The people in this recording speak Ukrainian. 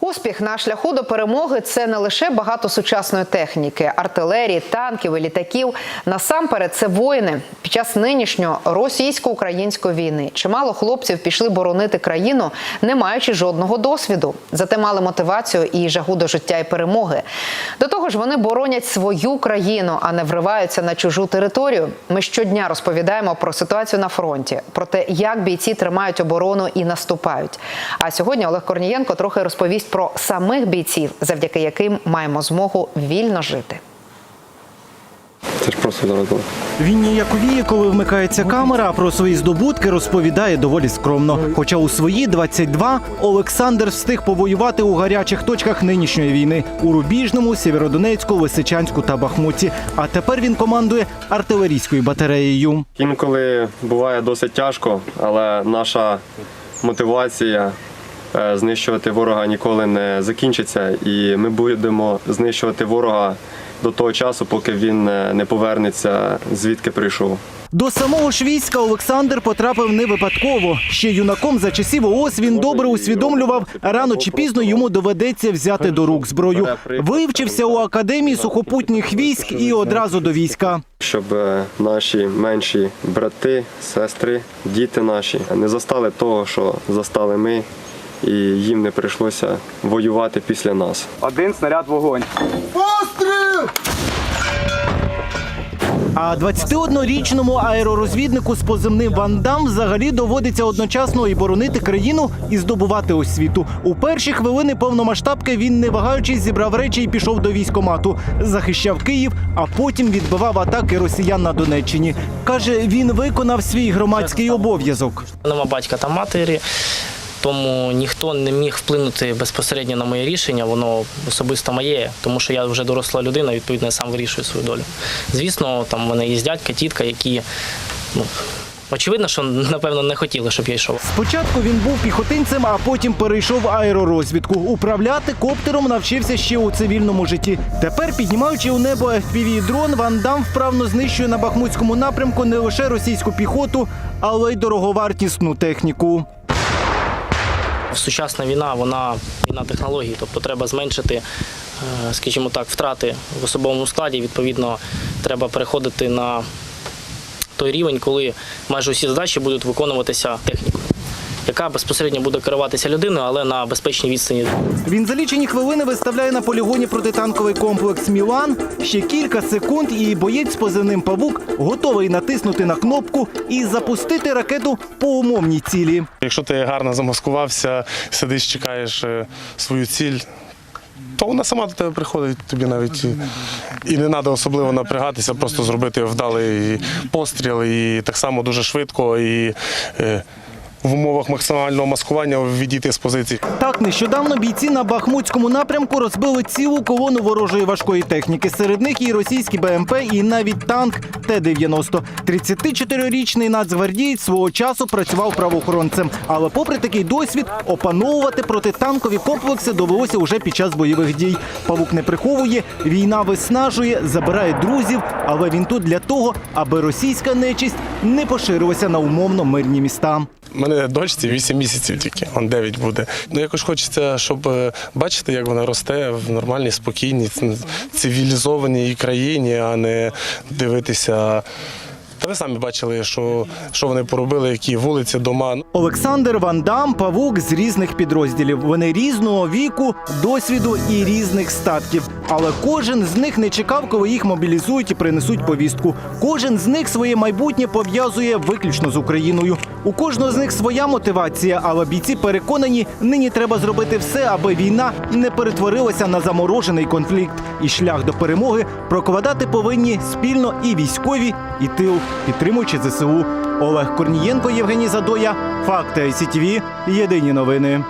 Успіх на шляху до перемоги це не лише багато сучасної техніки, артилерії, танків і літаків. Насамперед, це воїни. Під час нинішньої російсько-української війни чимало хлопців пішли боронити країну, не маючи жодного досвіду. Зате мали мотивацію і жагу до життя і перемоги. До того ж, вони боронять свою країну, а не вриваються на чужу територію. Ми щодня розповідаємо про ситуацію на фронті, про те, як бійці тримають оборону і наступають. А сьогодні Олег Корнієнко трохи розповість про самих бійців, завдяки яким маємо змогу вільно жити. Це ж просто було. Він ніяковіє, коли вмикається камера, а про свої здобутки розповідає доволі скромно. Хоча у свої 22 Олександр встиг повоювати у гарячих точках нинішньої війни у Рубіжному, Сєвєродонецьку, Лисичанську та Бахмуті. А тепер він командує артилерійською батареєю. Інколи буває досить тяжко, але наша мотивація знищувати ворога ніколи не закінчиться, і ми будемо знищувати ворога до того часу, поки він е, не повернеться звідки прийшов. До самого ж війська Олександр потрапив не випадково. Ще юнаком за часів ООС він добре усвідомлював, рано чи пізно йому доведеться взяти до рук зброю. Вивчився у академії сухопутніх військ і одразу до війська. Щоб е, наші менші брати, сестри, діти наші не застали того, що застали ми, і їм не прийшлося воювати після нас. Один снаряд вогонь. А 21-річному аеророзвіднику з позивним Вандам взагалі доводиться одночасно і боронити країну, і здобувати освіту. У перші хвилини повномасштабки він, не вагаючись, зібрав речі і пішов до військомату. Захищав Київ, а потім відбивав атаки росіян на Донеччині. Каже, він виконав свій громадський обов'язок. Нема батька та матері, тому ніхто не міг вплинути безпосередньо на моє рішення, воно особисто моє, тому що я вже доросла людина, відповідно, я сам вирішую свою долю. Звісно, там в мене є дядька, тітка, які ну, очевидно, що напевно не хотіли, щоб я йшов. Спочатку він був піхотинцем, а потім перейшов аеророзвідку. Управляти коптером навчився ще у цивільному житті. Тепер, піднімаючи у небо fpv дрон Ван вправно знищує на бахмутському напрямку не лише російську піхоту, але й дороговартісну техніку. Сучасна війна, вона війна технологій, тобто треба зменшити, е, скажімо так, втрати в особовому складі. Відповідно, треба переходити на той рівень, коли майже усі задачі будуть виконуватися технікою, яка безпосередньо буде керуватися людиною, але на безпечній відстані. Він за лічені хвилини виставляє на полігоні протитанковий комплекс Мілан. Ще кілька секунд, і боєць з позивним павук готовий натиснути на кнопку і запустити ракету по умовній цілі. Якщо ти гарно замаскувався, сидиш, чекаєш е, свою ціль, то вона сама до тебе приходить, тобі навіть і, і не треба особливо напрягатися, просто зробити вдалий постріл і так само дуже швидко і е, в умовах максимального маскування відійти з позиції. Так, нещодавно бійці на Бахмутському напрямку розбили цілу колону ворожої важкої техніки. Серед них і російські БМП, і навіть танк Т-90. 34-річний нацгвардієць свого часу працював правоохоронцем. Але попри такий досвід, опановувати протитанкові комплекси довелося уже під час бойових дій. Павук не приховує, війна виснажує, забирає друзів, але він тут для того, аби російська нечисть не поширилася на умовно мирні міста. У мене дочці 8 місяців тільки, он 9 буде. Ну якось хочеться, щоб е, бачити, як вона росте в нормальній, спокійній, цивілізованій країні, а не дивитися. Та ви самі бачили, що, що вони поробили, які вулиці, дома. Олександр Ван Дам, павук з різних підрозділів. Вони різного віку, досвіду і різних статків. Але кожен з них не чекав, коли їх мобілізують і принесуть повістку. Кожен з них своє майбутнє пов'язує виключно з Україною. У кожного з них своя мотивація, але бійці переконані, нині треба зробити все, аби війна не перетворилася на заморожений конфлікт. І шлях до перемоги прокладати повинні спільно і військові, і тил, підтримуючи ЗСУ. Олег Корнієнко, Євгеній Задоя. Факти ICTV. Єдині новини.